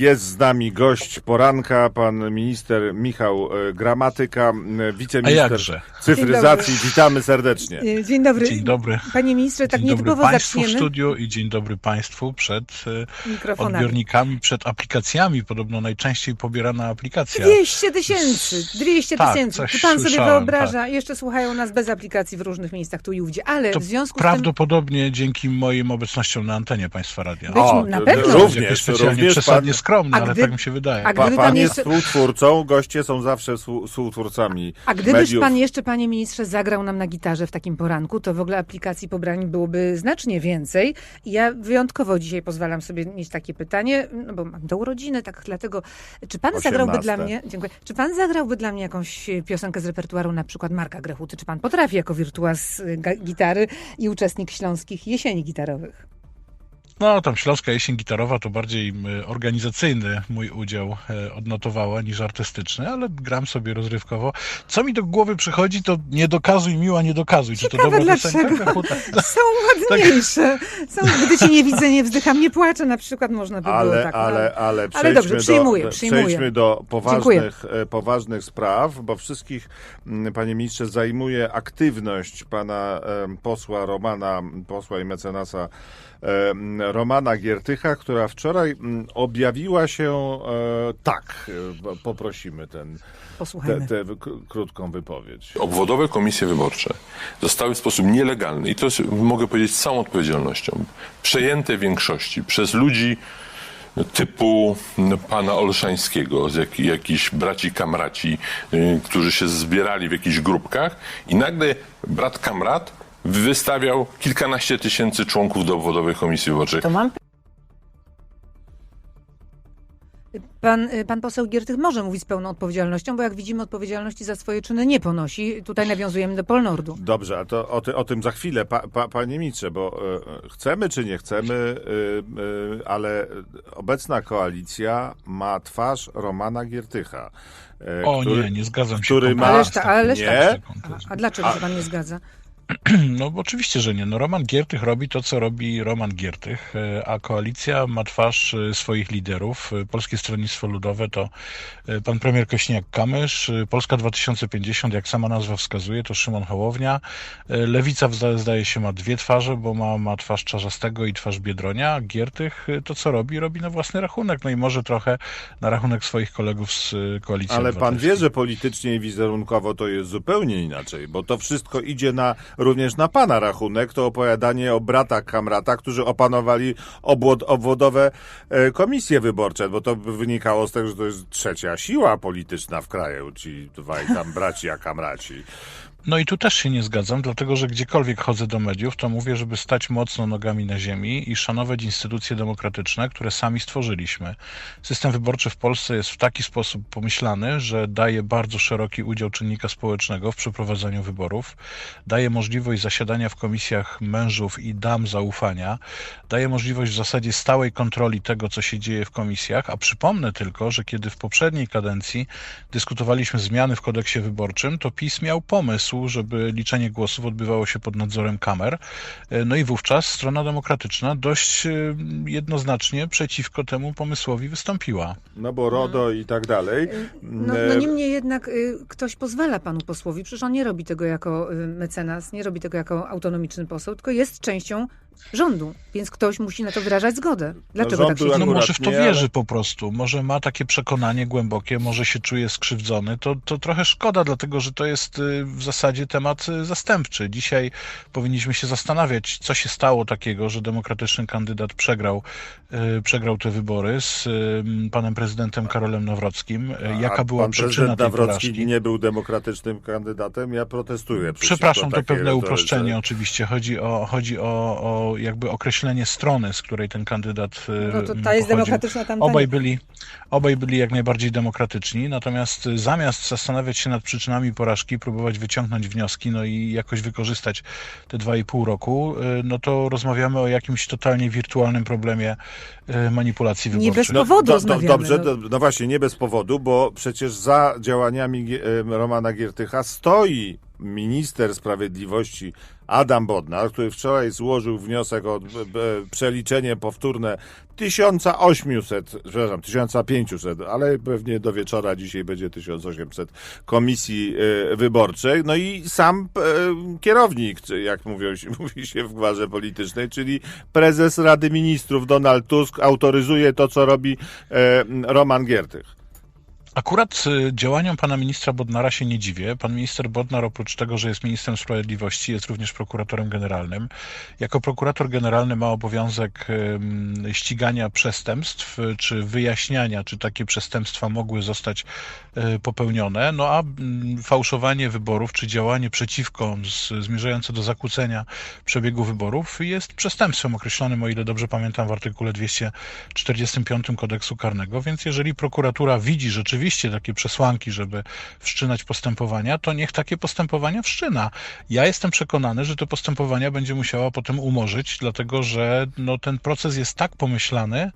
Jest z nami gość poranka, pan minister Michał e, Gramatyka, wiceminister cyfryzacji. Witamy serdecznie. Y, Dzień dobry. Dzień dobry. Panie ministrze, tak Dzień dobry nietypowo Państwu w studiu i dzień dobry Państwu przed e, odbiornikami, przed aplikacjami. Podobno najczęściej pobierana aplikacja. 200 tysięcy, 200 Tak, tysięcy. Czy pan sobie wyobraża, jeszcze słuchają nas bez aplikacji w różnych miejscach tu i ówdzie, ale To w związku z prawdopodobnie dzięki moim obecnościom na antenie Państwa radia. Być O, na pewno. również, również przesadnie pan, skromny, A ale gdy- tak mi się wydaje. a gdyby pan pan jest współtwórcą, goście są zawsze współ- współtwórcami a gdybyś mediów. pan jeszcze, panie ministrze, zagrał nam na gitarze w takim poranku, to w ogóle aplikacji pobrań byłoby znacznie więcej. I ja wyjątkowo dzisiaj pozwalam sobie mieć takie pytanie, no bo mam do urodziny, tak dlatego, czy pan zagrałby 18. dla mnie, dziękuję, czy pan zagrałby dla mnie jakąś piosenkę z repertuaru na przykład Marka Grechuty? Czy pan potrafi jako wirtuaz y, gitary i uczestnik śląskich jesieni gitarowych? No, tam Śląska Jesień Gitarowa to bardziej organizacyjny mój udział e, odnotowała niż artystyczny, ale gram sobie rozrywkowo. Co mi do głowy przychodzi, to nie dokazuj miła, nie dokazuj. Czy to Ciekawe dobra dlaczego. piosenka? Są ładniejsze. Są, gdy cię nie widzę, nie wzdycham, nie płaczę na przykład, można by było Ale, tak. no. ale, ale, Ale dobrze, przyjmuję, do, przyjmuję. Przejdźmy do poważnych, e, poważnych spraw, bo wszystkich, panie ministrze, zajmuje aktywność pana posła Romana, posła i mecenasa Romana Giertycha, która wczoraj m, objawiła się e, tak. e, Poprosimy ten, Posłuchajmy. te, k- krótką wypowiedź. Obwodowe komisje wyborcze zostały w sposób nielegalny, i to jest, mogę powiedzieć z całą odpowiedzialnością, przejęte w większości przez ludzi typu no, pana Olszańskiego, z jak, jakichś braci kamraci, y, którzy się zbierali w jakichś grupkach i nagle brat kamrat wystawiał kilkanaście tysięcy członków do obwodowej komisji wyborczej. To mam. Pan, y, pan poseł Giertych może mówić z pełną odpowiedzialnością, bo jak widzimy, odpowiedzialności za swoje czyny nie ponosi. Tutaj nawiązujemy do Polnordu. Dobrze, a to o, ty, o tym za chwilę, pa, pa, panie ministrze, bo e, chcemy czy nie chcemy, e, e, ale obecna koalicja ma twarz Romana Giertycha. e, O który- nie, nie zgadzam się. który ma- Ależ, ta, ależ Nie? tak. A, a dlaczego się pan nie zgadza? No bo oczywiście, że nie. No Roman Giertych robi to, co robi Roman Giertych, e, a koalicja ma twarz e, swoich liderów. E, Polskie Stronnictwo Ludowe to pan premier Kośniak-Kamysz, Polska 2050, jak sama nazwa wskazuje, to Szymon Hołownia. Lewica zda- zdaje się ma dwie twarze, bo ma, ma twarz Czarzastego i twarz Biedronia. Giertych to, co robi, robi na własny rachunek. No i może trochę na rachunek swoich kolegów z koalicji Ale pan wie, że politycznie i wizerunkowo to jest zupełnie inaczej, bo to wszystko idzie na, również na pana rachunek, to opowiadanie o bratach kamrata, którzy opanowali obwod, obwodowe e, komisje wyborcze, bo to wynikało z tego, że to jest trzecia siła polityczna w kraju, ci dwaj tam braci a kamraci. No i tu też się nie zgadzam, dlatego że gdziekolwiek chodzę do mediów, to mówię, żeby stać mocno nogami na ziemi i szanować instytucje demokratyczne, które sami stworzyliśmy. System wyborczy w Polsce jest w taki sposób pomyślany, że daje bardzo szeroki udział czynnika społecznego w przeprowadzaniu wyborów, daje możliwość zasiadania w komisjach mężów i dam zaufania, daje możliwość w zasadzie stałej kontroli tego, co się dzieje w komisjach, a przypomnę tylko, że kiedy w poprzedniej kadencji dyskutowaliśmy zmiany w kodeksie wyborczym, to PiS miał pomysł, żeby liczenie głosów odbywało się pod nadzorem kamer. E, No i wówczas strona demokratyczna dość e, jednoznacznie przeciwko temu pomysłowi wystąpiła. No bo RODO i tak dalej. No, E, no niemniej jednak y, ktoś pozwala panu posłowi, przecież on nie robi tego jako y, mecenas, nie robi tego jako autonomiczny poseł, tylko jest częścią rządu, więc ktoś musi na to wyrażać zgodę. Dlaczego tak się dzieje? No może w to wierzy po prostu, może ma takie przekonanie głębokie, może się czuje skrzywdzony, to, to trochę szkoda, dlatego że to jest y, w zasadzie temat y, zastępczy. Dzisiaj powinniśmy się zastanawiać, co się stało takiego, że demokratyczny kandydat przegrał, y, przegrał te wybory z panem prezydentem Karolem Nawrockim. Y, a Jaka była pan przyczyna tej Nawrocki porażki? nie był demokratycznym kandydatem, ja protestuję. przeciwko Przepraszam, to pewne uproszczenie oczywiście. Chodzi o, chodzi o, o jakby określenie strony, z której ten kandydat y, No to ta jest demokratyczna, tamta Obaj nie. byli, obaj byli jak najbardziej demokratyczni, natomiast zamiast zastanawiać się nad przyczynami porażki, próbować wyciągnąć wnioski, no i jakoś wykorzystać te dwa i pół roku, y, no to rozmawiamy o jakimś totalnie wirtualnym problemie y, manipulacji Nie wyborczych. bez powodu do, rozmawiamy, Dobrze, no. do, no właśnie, nie bez powodu, bo przecież za działaniami Romana Giertycha stoi minister sprawiedliwości Adam Bodnar, który wczoraj złożył wniosek o przeliczenie powtórne 1800, przepraszam, 1500, ale pewnie do wieczora dzisiaj będzie 1800 komisji e, wyborczej. No i sam e, kierownik, jak mówią, mówi się w gwarze politycznej, czyli prezes Rady Ministrów Donald Tusk autoryzuje to, co robi e, Roman Giertych. Akurat y, działaniom pana ministra Bodnara się nie dziwię. Pan minister Bodnar oprócz tego, że jest ministrem sprawiedliwości, jest również prokuratorem generalnym. Jako prokurator generalny ma obowiązek ścigania przestępstw, y, czy wyjaśniania, czy takie przestępstwa mogły zostać y, popełnione. No a mm, fałszowanie wyborów, czy działanie przeciwko, zmierzające do zakłócenia przebiegu wyborów jest przestępstwem określonym, o ile dobrze pamiętam, w artykule 245 kodeksu karnego. Więc jeżeli prokuratura widzi rzeczywiście takie przesłanki, żeby wszczynać postępowania, to niech takie postępowania wszczyna. Ja jestem przekonany, że te postępowania będzie musiała potem umorzyć, dlatego że no, ten proces jest tak pomyślany,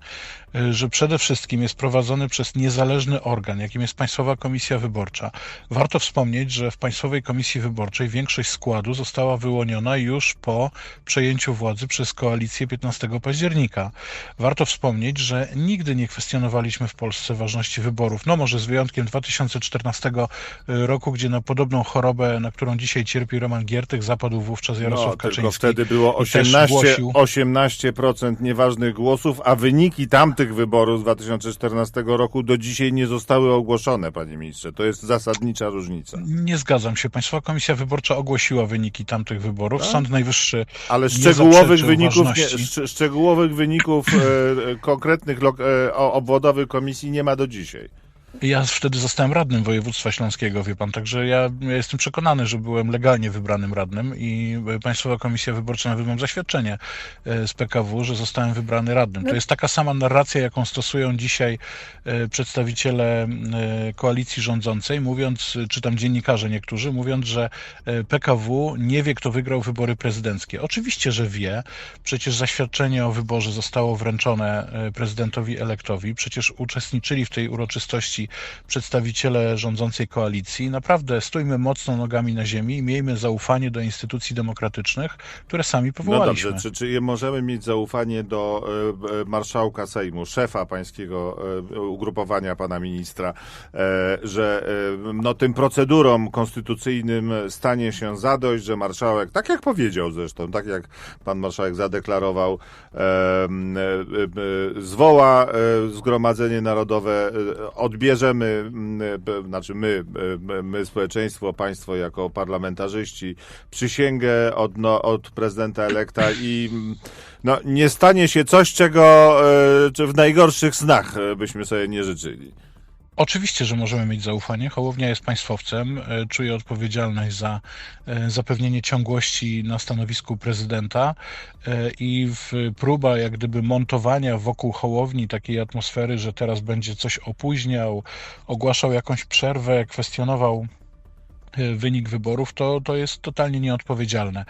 y, że przede wszystkim jest prowadzony przez niezależny organ, jakim jest Państwowa Komisja Wyborcza. Warto wspomnieć, że w Państwowej Komisji Wyborczej większość składu została wyłoniona już po przejęciu władzy przez koalicję 15 października. Warto wspomnieć, że nigdy nie kwestionowaliśmy w Polsce ważności wyborów. No może z wyjątkiem 2014 roku, gdzie na podobną chorobę, na którą dzisiaj cierpi Roman Giertych, zapadł wówczas Jarosław No, Kaczyński. tylko wtedy było i też 18, głosił- 18% nieważnych głosów, a wyniki tamtych wyborów z 2014 roku do dzisiaj nie zostały ogłoszone, panie ministrze. To jest zasadnicza różnica. Nie zgadzam się. Państwowa Komisja Wyborcza ogłosiła wyniki tamtych wyborów. Tak? Sąd Najwyższy Ale nie szczegółowych zaprzeczył wyników, nie, szczegółowych wyników e, e, konkretnych lok- e, obwodowych komisji nie ma do dzisiaj. Ja wtedy zostałem radnym województwa śląskiego, wie pan, także ja, ja jestem przekonany, że byłem legalnie wybranym radnym i Państwowa Komisja Wyborcza, nawet mam zaświadczenie e, z PKW, że zostałem wybrany radnym. To jest taka sama narracja, jaką stosują dzisiaj e, przedstawiciele e, koalicji rządzącej, mówiąc, czy tam dziennikarze niektórzy, mówiąc, że e, PKW nie wie, kto wygrał wybory prezydenckie. Oczywiście, że wie. Przecież zaświadczenie o wyborze zostało wręczone e, prezydentowi elektowi. Przecież uczestniczyli w tej uroczystości przedstawiciele rządzącej koalicji. Naprawdę stójmy mocno nogami na ziemi i miejmy zaufanie do instytucji demokratycznych, które sami No powołaliśmy. dobrze, czy, czy możemy mieć zaufanie do e, e, marszałka Sejmu, szefa pańskiego e, ugrupowania, pana ministra, że no, tym procedurom konstytucyjnym stanie się zadość, że marszałek, tak jak powiedział zresztą, tak jak pan marszałek zadeklarował, zwoła Zgromadzenie Narodowe, e, odbierzemy, m, e, b- znaczy my, e, my społeczeństwo, państwo jako parlamentarzyści, przysięgę od, no, od prezydenta elekta i mm, no, nie stanie się coś, czego e, w najgorszych snach e, byśmy sobie nie życzyli. Oczywiście, że możemy mieć zaufanie. Hołownia jest państwowcem, e, czuje odpowiedzialność za e, zapewnienie ciągłości na stanowisku prezydenta e, i próba jak gdyby montowania wokół Hołowni takiej atmosfery, że teraz będzie coś opóźniał, ogłaszał jakąś przerwę, kwestionował wynik wyborów, to, to jest totalnie nieodpowiedzialne.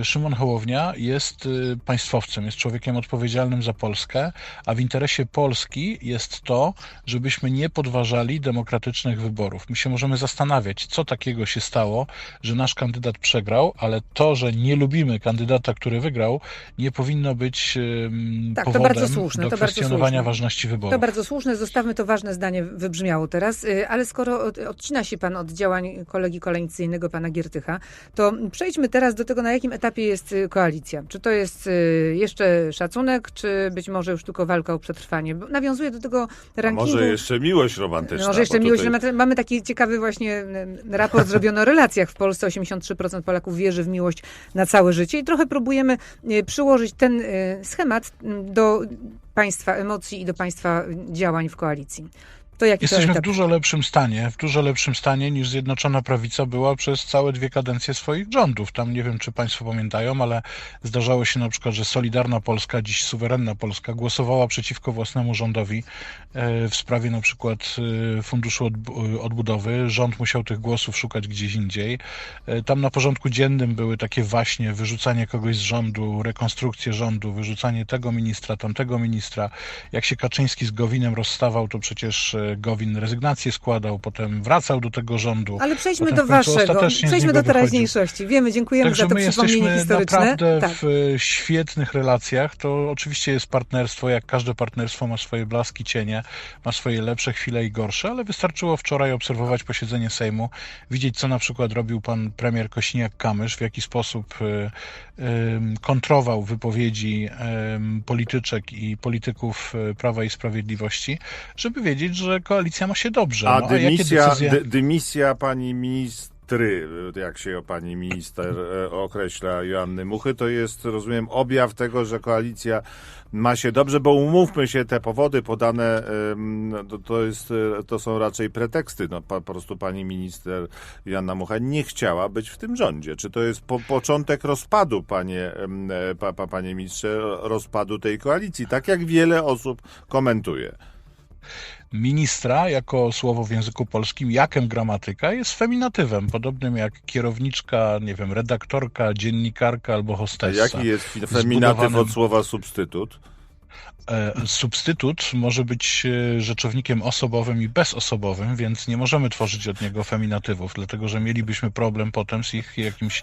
E, Szymon Hołownia jest e, państwowcem, jest człowiekiem odpowiedzialnym za Polskę, a w interesie Polski jest to, żebyśmy nie podważali demokratycznych wyborów. My się możemy zastanawiać, co takiego się stało, że nasz kandydat przegrał, ale to, że nie lubimy kandydata, który wygrał, nie powinno być Tak, to powodem bardzo słuszne, do to bardzo kwestionowania słuszne. ważności wyborów. To bardzo słuszne, zostawmy to ważne zdanie, wybrzmiało teraz, Y, ale skoro od- odcina się pan od działań kolegi koalicyjnego, pana Giertycha, to przejdźmy teraz do tego, na jakim etapie jest y, koalicja. Czy to jest y, jeszcze szacunek, czy być może już tylko walka o przetrwanie? Bo Nawiązuje do tego A rankingu... może jeszcze miłość romantyczna. Może jeszcze miłość. tutaj- Mamy- Mamy taki ciekawy właśnie mm, raport zrobiony o relacjach w Polsce. 83% Polaków wierzy w miłość na całe życie i trochę próbujemy przyłożyć ten schemat m, do państwa emocji i do państwa działań w koalicji. To jaki to Jesteśmy w dużo lepszym stanie, w dużo lepszym stanie niż Zjednoczona Prawica była przez całe dwie kadencje swoich rządów. Tam nie wiem, czy Państwo pamiętają, ale zdarzało się na przykład, że Solidarna Polska, dziś suwerenna Polska, głosowała przeciwko własnemu rządowi e, w sprawie na przykład e, Funduszu Odbu- Odbudowy. Rząd musiał tych głosów szukać gdzieś indziej. E, Tam na porządku dziennym były takie właśnie wyrzucanie kogoś z rządu, rekonstrukcję rządu, wyrzucanie tego ministra, tamtego ministra. Jak się Kaczyński z Gowinem rozstawał, to przecież e, e, Gowin rezygnację składał, potem wracał do tego rządu. Ale przejdźmy do waszego, przejdźmy do teraźniejszości. Wiemy, dziękujemy Także za to my przypomnienie jesteśmy historyczne. naprawdę Tak. w e, świetnych relacjach. To oczywiście jest partnerstwo, jak każde partnerstwo ma swoje blaski, cienie, ma swoje lepsze chwile i gorsze, ale wystarczyło wczoraj obserwować posiedzenie Sejmu, widzieć co na przykład robił pan premier Kośniak-Kamysz, w jaki sposób e, kontrował wypowiedzi polityczek i polityków e, Prawa i Sprawiedliwości, żeby wiedzieć, że koalicja ma się dobrze. A No, dymisja, decyzje... dy, dymisja pani ministry, jak się pani minister e, określa, Joanny Muchy, to jest, rozumiem, objaw tego, że koalicja ma się dobrze, bo umówmy się, te powody podane, no, to, to, jest, e, to są raczej preteksty. No, po, po prostu pani minister Joanna Mucha nie chciała być w tym rządzie. Czy to jest po, początek rozpadu, panie, e, pa, pa, panie ministrze, rozpadu tej koalicji, tak jak wiele osób komentuje? Ministra jako słowo w języku polskim, jakem gramatyka, jest feminatywem, podobnym jak kierowniczka, nie wiem, redaktorka, dziennikarka albo A hostessa. jaki jest feminatyw Zbudowanym- od słowa substytut? E, Substytut może być e, rzeczownikiem osobowym i bezosobowym, więc nie możemy tworzyć od niego feminatywów, dlatego że mielibyśmy problem potem z ich jakimś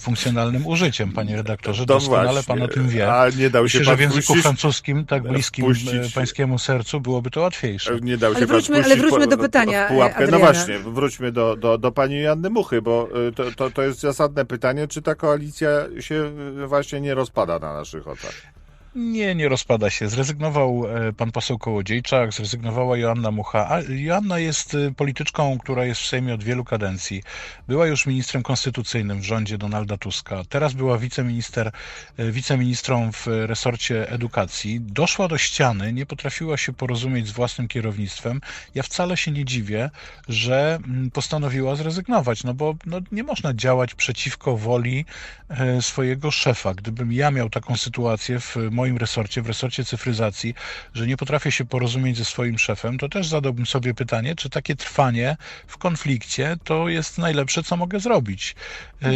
funkcjonalnym użyciem, panie redaktorze. To Doskonale właśnie. pan o tym wie. A nie dał się Myślę, że pan w języku wpuścić? francuskim, tak bliskim Wpuścić. e, pańskiemu sercu, byłoby to łatwiejsze. Nie dał Ale się pan wróćmy- ale wróćmy do pytania, pułapkę. No właśnie, wróćmy do, do, do pani Janny Muchy, bo to, to, to jest zasadne pytanie, czy ta koalicja się właśnie nie rozpada na naszych oczach? Nie, nie rozpada się. Zrezygnował e, pan poseł Kołodziejczak, zrezygnowała Joanna Mucha. A Joanna jest e, polityczką, która jest w Sejmie od wielu kadencji. Była już ministrem konstytucyjnym w rządzie Donalda Tuska. Teraz była wiceminister, e, wiceministrą w resorcie edukacji. Doszła do ściany, nie potrafiła się porozumieć z własnym kierownictwem. Ja wcale się nie dziwię, że mm, postanowiła zrezygnować, no bo no, nie można działać przeciwko woli swojego szefa. Gdybym ja miał taką sytuację w moim resorcie, w resorcie cyfryzacji, że nie potrafię się porozumieć ze swoim szefem, to też zadałbym sobie pytanie, czy takie trwanie w konflikcie to jest najlepsze, co mogę zrobić. E,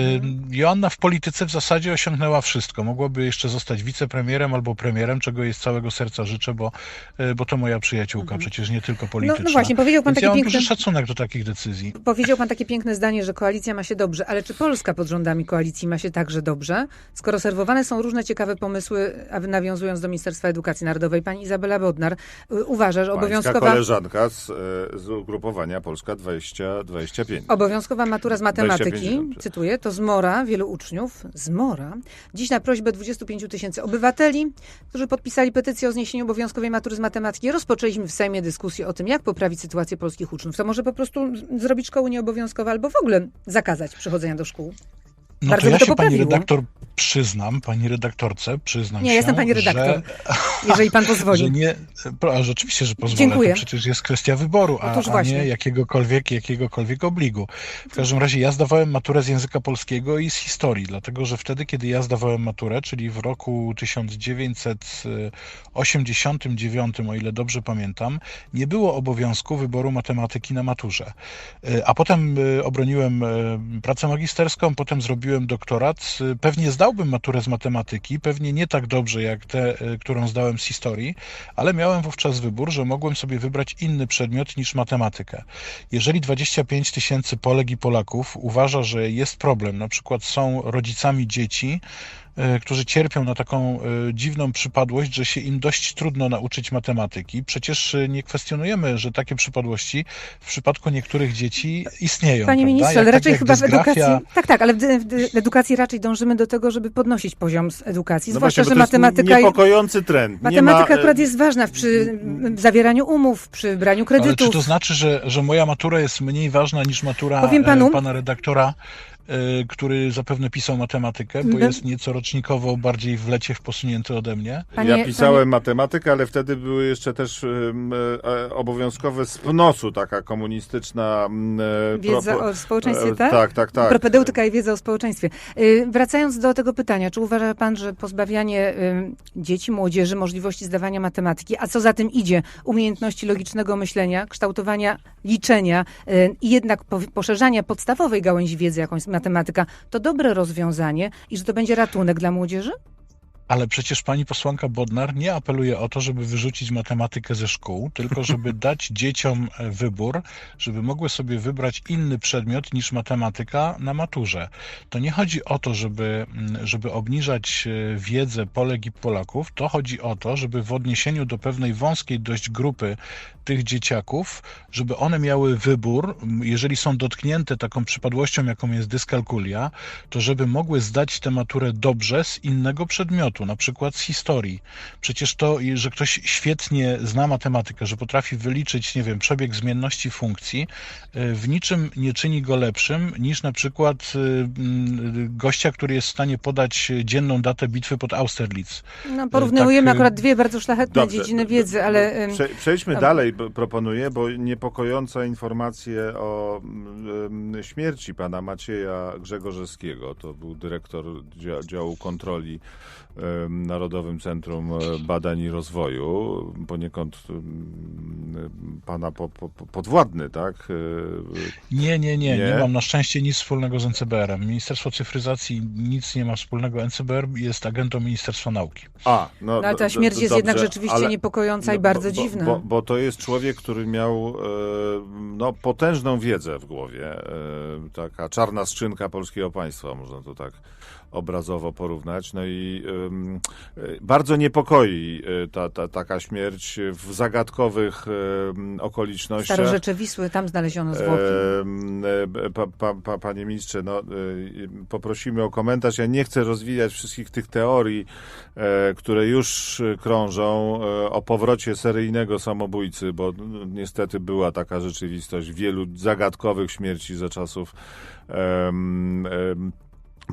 Joanna w polityce w zasadzie osiągnęła wszystko. Mogłaby jeszcze zostać wicepremierem albo premierem, czego jej z całego serca życzę, bo, e, bo to moja przyjaciółka, przecież nie tylko polityczna. no właśnie, powiedział pan Więc taki ja mam piękny- duży szacunek do takich decyzji. Powiedział pan takie piękne zdanie, że koalicja ma się dobrze, ale czy Polska pod rządami koalicji ma się także dobrze? Skoro serwowane są różne ciekawe pomysły, a nawiązując do Ministerstwa Edukacji Narodowej, pani Izabela Bodnar y, uważa, że Pańska obowiązkowa, koleżanka z, e, z ugrupowania Polska 2025. obowiązkowa matura z matematyki, 25, dobrze. cytuję, to zmora wielu uczniów, zmora, dziś na prośbę 25 tysięcy obywateli, którzy podpisali petycję o zniesieniu obowiązkowej matury z matematyki, rozpoczęliśmy w Sejmie dyskusję o tym, jak poprawić sytuację polskich uczniów. To może po prostu zrobić szkoły nieobowiązkowe albo w ogóle zakazać przychodzenia do szkół. No Bardzo to ja to się pani poprawiło. redaktor przyznam, pani redaktorce, przyznam Nie, się, jestem pani redaktor, jeżeli pan Że, pozwoli. że nie, rzeczywiście, że pozwolę, Dziękuję. to przecież jest kwestia wyboru, a, a nie jakiegokolwiek, jakiegokolwiek obligu. W każdym razie ja zdawałem maturę z języka polskiego i z historii, dlatego że wtedy, kiedy ja zdawałem maturę, czyli w roku 1989, o ile dobrze pamiętam, nie było obowiązku wyboru matematyki na maturze. E, A potem e, obroniłem e, pracę magisterską, potem zrobiłem doktorat. E, Pewnie zdałbym maturę z matematyki, pewnie nie tak dobrze jak tę, e, którą zdałem z historii, ale miałem wówczas wybór, że mogłem sobie wybrać inny przedmiot niż matematykę. Jeżeli 25 tysięcy Polek i Polaków uważa, że jest problem, na przykład są rodzicami dzieci, którzy cierpią na taką e, dziwną przypadłość, że się im dość trudno nauczyć matematyki. Przecież e, nie kwestionujemy, że takie przypadłości w przypadku niektórych dzieci istnieją. Panie prawda? ministrze, ale tak raczej jak chyba w dysgrafia, edukacji. Tak, tak, ale w, w, w edukacji raczej dążymy do tego, żeby podnosić poziom z edukacji. No Zwłaszcza, właśnie, że to jest matematyka. niepokojący trend. Nie Matematyka ma, e, akurat jest ważna w przy zawieraniu umów, przy braniu Ale kredytów. czy to znaczy, że, że moja matura jest mniej ważna niż matura Powiem panu- e, pana redaktora, e, który zapewne pisał matematykę, bo Mhm. jest nieco rocznikowo bardziej w lecie posunięty ode mnie? Panie- ja pisałem matematykę, ale wtedy były jeszcze też um, e, obowiązkowe z PNOS-u, taka komunistyczna... e, Wiedza propo- o społeczeństwie, e, tak? Tak, tak, tak. Propedeutyka i wiedza o społeczeństwie. Wracając do tego pytania, czy uważa pan, że pozbawianie dzieci, młodzieży możliwości zdawania matematyki, a co za tym idzie, umiejętności logicznego myślenia, kształtowania liczenia i jednak po- poszerzania podstawowej gałęzi wiedzy, jaką jest matematyka, to dobre rozwiązanie i że to będzie ratunek dla młodzieży? Ale przecież pani posłanka Bodnar nie apeluje o to, żeby wyrzucić matematykę ze szkół, tylko żeby dać dzieciom e, wybór, żeby mogły sobie wybrać inny przedmiot niż matematyka na maturze. To nie chodzi o to, żeby, mm, żeby obniżać e, wiedzę Polek i Polaków, to chodzi o to, żeby w odniesieniu do pewnej wąskiej dość grupy tych dzieciaków, żeby one miały wybór, jeżeli są dotknięte taką przypadłością, jaką jest dyskalkulia, to żeby mogły zdać tę maturę dobrze z innego przedmiotu, na przykład z historii. Przecież to, że ktoś świetnie zna matematykę, że potrafi wyliczyć, nie wiem, przebieg zmienności funkcji, y, w niczym nie czyni go lepszym niż na przykład mm, gościa, który jest w stanie podać dzienną datę bitwy pod Austerlitz. No, porównujemy tak, akurat dwie bardzo szlachetne Dobrze, dziedziny wiedzy, ale... Prze, przejdźmy dobra. dalej, proponuję, bo niepokojąca informacje o śmierci pana Macieja Grzegorzewskiego. To był dyrektor dzia- działu kontroli Narodowym Centrum e, Badań i Rozwoju. Poniekąd pana po, po, po- podwładny, tak? E, Nie, nie, nie, Nie? nie mam na szczęście nic wspólnego z NCBR-em. Ministerstwo Cyfryzacji nic nie ma wspólnego. NCBR jest agentą Ministerstwa Nauki. A, no, No, ale ta śmierć jest dobrze, jednak rzeczywiście ale- niepokojąca i No, bardzo bo, dziwna. Bo, bo to jest człowiek, który miał e, no, potężną wiedzę w głowie. E, taka czarna skrzynka polskiego państwa, można to tak obrazowo porównać. No i e, bardzo niepokoi e, ta, ta, taka śmierć w zagadkowych okolicznościach. Starorzecze Wisły, tam znaleziono zwłoki. E, Pa, pa, pa, panie ministrze, no, poprosimy o komentarz. Ja nie chcę rozwijać wszystkich tych teorii, e, które już krążą e, o powrocie seryjnego samobójcy, bo niestety była taka rzeczywistość wielu zagadkowych śmierci za czasów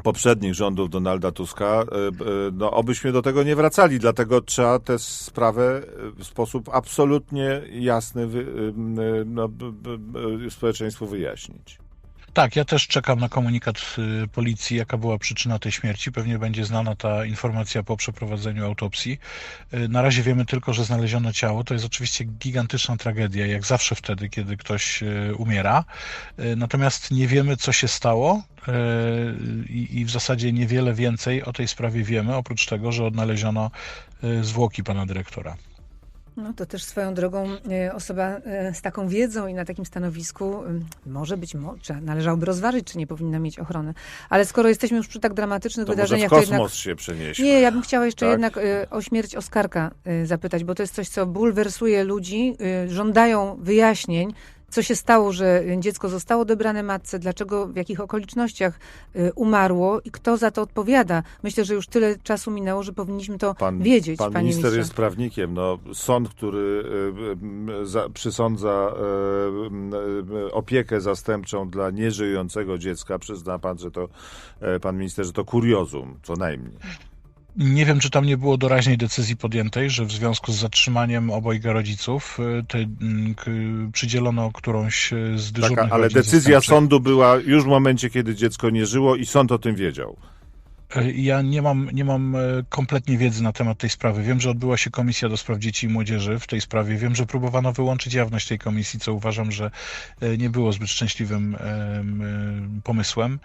poprzednich rządów Donalda Tuska, e, e, no obyśmy do tego nie wracali, dlatego trzeba tę sprawę w sposób absolutnie jasny e, no, społeczeństwu wyjaśnić. Tak, ja też czekam na komunikat y, policji, jaka była przyczyna tej śmierci. Pewnie będzie znana ta informacja po przeprowadzeniu autopsji. Y, Na razie wiemy tylko, że znaleziono ciało. To jest oczywiście gigantyczna tragedia, jak zawsze wtedy, kiedy ktoś y, umiera. Natomiast nie wiemy, co się stało i w zasadzie niewiele więcej o tej sprawie wiemy, oprócz tego, że odnaleziono zwłoki pana dyrektora. No to też swoją drogą e, osoba e, z taką wiedzą i na takim stanowisku ym, może być, może, należałoby rozważyć, czy nie powinna mieć ochrony. Ale skoro jesteśmy już przy tak dramatycznych To może w wydarzeniach, to kosmos jednak... się przenieśmy. Nie, ja bym chciała jeszcze Tak? jednak e, o śmierć Oskarka e, zapytać, bo to jest coś, co bulwersuje ludzi, e, żądają wyjaśnień, co się stało, że dziecko zostało odebrane matce, dlaczego, w jakich okolicznościach e, umarło i kto za to odpowiada. Myślę, że już tyle czasu minęło, że powinniśmy to Pan, wiedzieć, pan minister ministrze. jest prawnikiem. No, sąd, który y, y, za, przysądza y, y, opiekę zastępczą dla nieżyjącego dziecka, przyzna pan, że to y, pan minister, że to kuriozum, co najmniej. Nie wiem, czy tam nie było doraźnej decyzji podjętej, że w związku z zatrzymaniem obojga rodziców y, te, mm, k- przydzielono którąś y, z dyżurnych Taka, ale decyzja sądu była już w momencie, kiedy dziecko nie żyło i sąd o tym wiedział. Y, Ja nie mam, nie mam y, kompletnie wiedzy na temat tej sprawy. Wiem, że odbyła się komisja do spraw dzieci i młodzieży w tej sprawie. Wiem, że próbowano wyłączyć jawność tej komisji, co uważam, że y, nie było zbyt szczęśliwym em, pomysłem.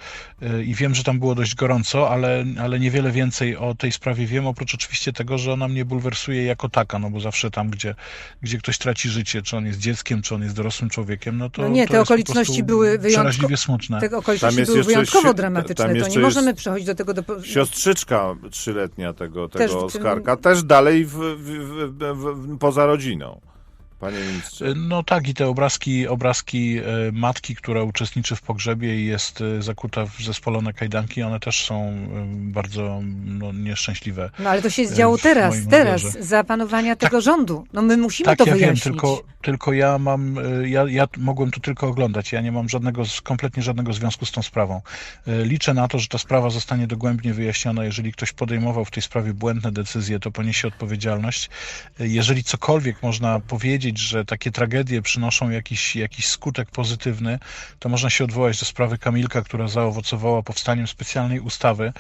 I wiem, że tam było dość gorąco, ale, ale niewiele więcej o tej sprawie wiem, oprócz oczywiście tego, że ona mnie bulwersuje jako taka, no bo zawsze tam, gdzie, gdzie ktoś traci życie, czy on jest dzieckiem, czy on jest dorosłym człowiekiem, no to No nie, to te okoliczności były wyjątkowo- przeraźliwie smutne. Te okoliczności jest były wyjątkowo dramatyczne. tam To nie jest- możemy przechodzić do tego. Do... Siostrzyczka trzyletnia tego, Też tego tym- Oskarka też dalej w, w, w, poza rodziną. Panie ministrze. No tak, i te obrazki, obrazki e, matki, która uczestniczy w pogrzebie i jest e, zakuta w zespolone kajdanki, one też są e, bardzo no, nieszczęśliwe. No ale to się działo teraz, teraz, odbiorze. za panowania tego rządu. No my musimy Tak, to ja wiem, wyjaśnić. tylko, tylko ja mam, e, ja, ja mogłem to tylko oglądać, ja nie mam żadnego, kompletnie żadnego związku z tą sprawą. E, Liczę na to, że ta sprawa zostanie dogłębnie wyjaśniona. Jeżeli ktoś podejmował w tej sprawie błędne decyzje, to poniesie odpowiedzialność. E, Jeżeli cokolwiek można powiedzieć że takie tragedie przynoszą jakiś, jakiś skutek pozytywny, to można się odwołać do sprawy Kamilka, która zaowocowała powstaniem specjalnej ustawy,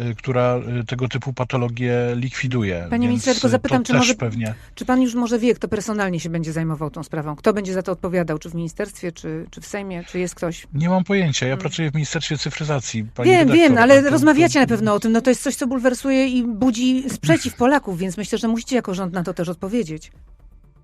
y, która y, tego typu patologie likwiduje. Panie ministrze, tylko zapytam, czy może- pewnie... Czy pan już może wie, kto personalnie się będzie zajmował tą sprawą? Kto będzie za to odpowiadał? Czy w ministerstwie, czy, czy w Sejmie? Czy jest ktoś? Nie mam pojęcia. Ja pracuję w Ministerstwie Cyfryzacji. Pani Hmm. wiem, redaktor, wiem, ale to- to- rozmawiacie na pewno o tym. No to jest coś, co bulwersuje i budzi sprzeciw Polaków, więc myślę, że musicie jako rząd na to też odpowiedzieć.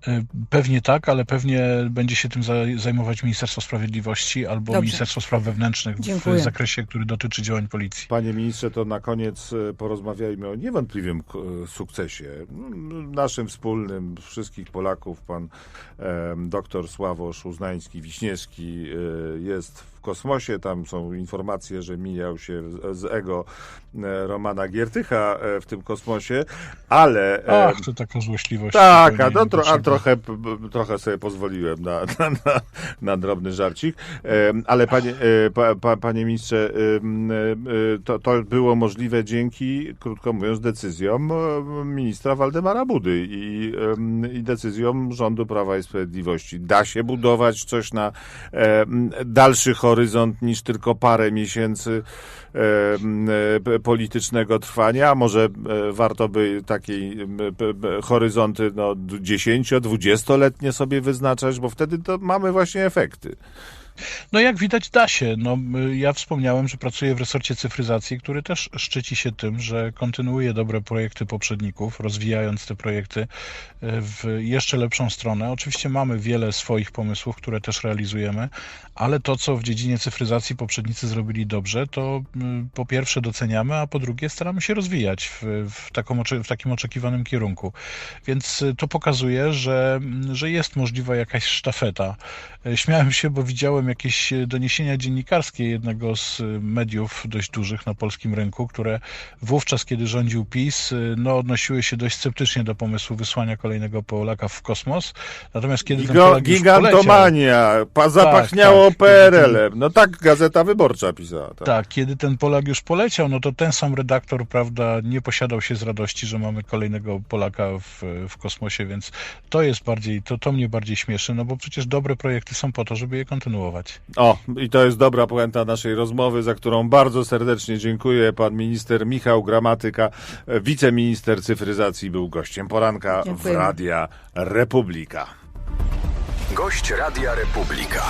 Y, Pewnie tak, ale pewnie będzie się tym zaj- zajmować Ministerstwo Sprawiedliwości albo Dobrze. Ministerstwo Spraw Wewnętrznych Dziękuję. w zakresie, który dotyczy działań policji. Panie ministrze, to na koniec e, porozmawiajmy o niewątpliwym e, sukcesie, naszym wspólnym, wszystkich Polaków. Pan e, doktor Sławosz Uznański-Wiśniewski e, jest w kosmosie. Tam są informacje, że mijał się z, z ego e, Romana Giertycha e, w tym kosmosie, ale... e, Ach, to taka złośliwość. tak, a, trochę, trochę sobie pozwoliłem na, na, na, na drobny żarcik. Ale panie, e, pa, pa, panie ministrze, e, e, to, to było możliwe dzięki, krótko mówiąc, decyzjom ministra Waldemara Budy i, i decyzjom rządu Prawa i Sprawiedliwości. Da się budować coś na dalszy horyzont niż tylko parę miesięcy politycznego trwania, może warto by takiej horyzonty no, 10-20-letnie sobie wyznaczać, bo wtedy to mamy właśnie efekty. No jak widać da się. No, y, ja wspomniałem, że pracuję w resorcie cyfryzacji, który też szczyci się tym, że kontynuuje dobre projekty poprzedników, rozwijając te projekty y, w jeszcze lepszą stronę. Oczywiście mamy wiele swoich pomysłów, które też realizujemy, ale to, co w dziedzinie cyfryzacji poprzednicy zrobili dobrze, to y, po pierwsze doceniamy, a po drugie staramy się rozwijać w, w, taką, w takim oczekiwanym kierunku. Więc to pokazuje, że, że jest możliwa jakaś sztafeta. Y, Śmiałem się, bo widziałem jakieś y, doniesienia dziennikarskie jednego z y, mediów dość dużych na polskim rynku, które wówczas, kiedy rządził PiS, no, odnosiły się dość sceptycznie do pomysłu wysłania kolejnego Polaka w kosmos. Natomiast kiedy ten Gigo, Polak już poleciał, gigantomania, pa, zapachniało tak. PRL-em. No tak Gazeta Wyborcza pisała. Tak. Tak, kiedy ten Polak już poleciał, no to ten sam redaktor, prawda, nie posiadał się z radości, że mamy kolejnego Polaka w, w kosmosie, więc to jest bardziej, to, to mnie bardziej śmieszy, no bo przecież dobre projekty są po to, żeby je kontynuować. O, i to jest dobra puenta naszej rozmowy, za którą bardzo serdecznie dziękuję. Pan minister Michał Gramatyka, wiceminister cyfryzacji, był gościem poranka w Dziękujemy. Radia Republika. Gość Radia Republika.